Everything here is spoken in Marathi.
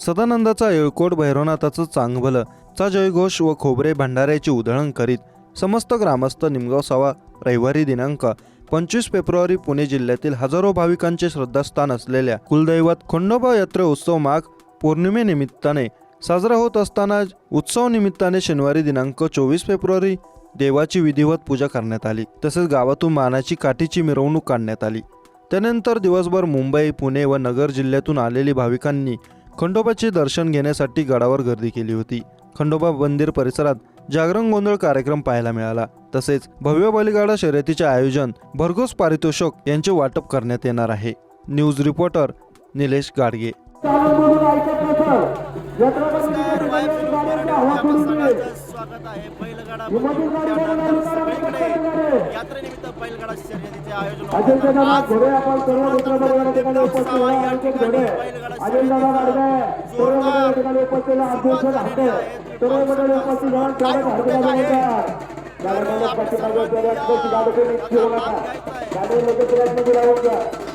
सदानंदाचा येळकोट भैरवनाथाचं चांगभलं चा जयघोष व खोबरे भंडाऱ्याची उधळण करीत समस्त ग्रामस्थ निमगाव सावा रविवारी दिनांक पंचवीस फेब्रुवारी पुणे जिल्ह्यातील हजारो भाविकांचे श्रद्धास्थान असलेल्या कुलदैवत खंडोबा यात्रा उत्सव माघ पौर्णिमेनिमित्ताने साजरा होत असताना उत्सव निमित्ताने शनिवारी दिनांक चोवीस फेब्रुवारी देवाची विधिवत पूजा करण्यात आली. तसेच गावातून मानाची काठीची मिरवणूक काढण्यात आली. त्यानंतर दिवसभर मुंबई पुणे व नगर जिल्ह्यातून आलेली भाविकांनी खंडोबाचे दर्शन घेण्यासाठी गडावर गर्दी केली होती. खंडोबा मंदिर परिसरात जागरण गोंधळ कार्यक्रम पाहायला मिळाला. तसेच भव्य बलिगाडा शर्यतीचे आयोजन भरघोस पारितोषक यांचे वाटप करण्यात येणार आहे. News reporter Nilesh Gadge. स्वागत आहे. बैलगाडा यात्रेनिमित्त बैलगाडा शर्यतीचे आयोजन जोरदार